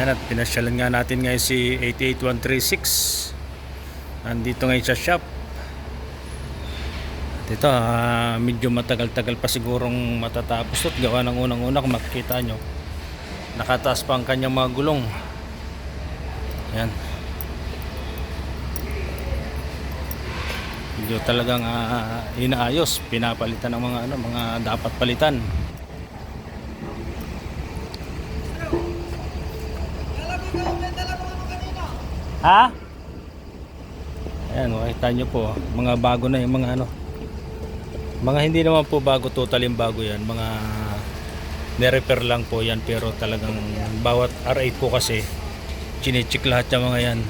Ayan at pinasyalan nga natin ngayon si 88136. Nandito ngayon sa shop. At ito, ah, medyo matagal-tagal pa sigurong matatapos ito. Gawa ng unang-una kung makikita nyo. Nakataas pa ang kanyang mga gulong. Ayan. Medyo talagang ah, inaayos, pinapalitan ng mga ano, mga dapat palitan. Ha? Ayan, makita nyo po. Mga bago na yung mga ano. Mga hindi naman po bago, total yung bago yan. Mga nirepair lang po yan. Pero talagang bawat R8 po kasi, chinecheck lahat yung mga yan.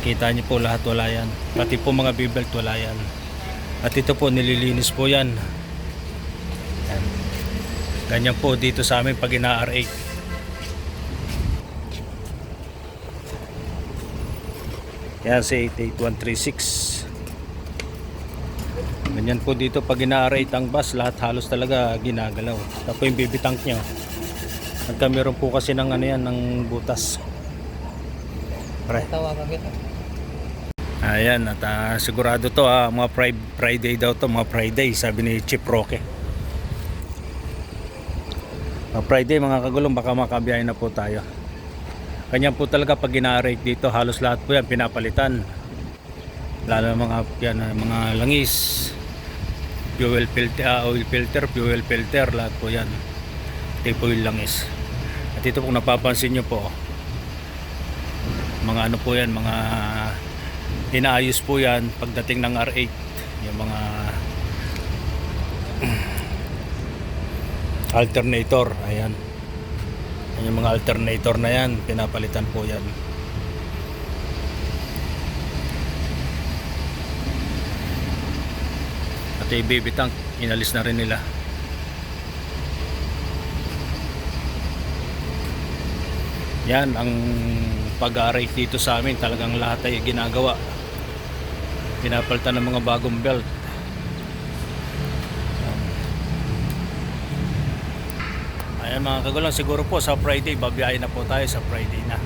Nakita nyo po lahat wala yan. Pati po mga bibelt wala yan. At ito po, nililinis po yan. Ayan. Ganyan po dito sa amin pag ina-R8. Yan si 88136. Ganyan po dito pag ina-rate ang bus, lahat halos talaga ginagalaw. Tapos yung baby tank niya. Nagkameron po kasi ng ano yan, ng butas. Pre. Tawagan kita. Ayan, at ah, sigurado to ah, mga Fri- Friday daw to, mga Friday, sabi ni Chip Roque. Mga Friday mga kagulong, baka makabiyahin na po tayo. Ganyan po talaga pag ina-rate dito, halos lahat po yan pinapalitan. Lalo mga, yan, ah, mga langis, fuel filter, ah, oil filter, fuel filter, lahat po yan. Tipo yung langis. At ito kung napapansin nyo po, mga ano po yan, mga inaayos po yan pagdating ng R8 yung mga alternator ayan Yan yung mga alternator na yan. Pinapalitan po yan. At yung baby tank inalis na rin nila. Yan ang pag-rate dito sa amin. Talagang lahat ay ginagawa. Pinapalitan ng mga bagong belt ayan mga kagulang siguro po sa Friday babiyahin na po tayo sa Friday na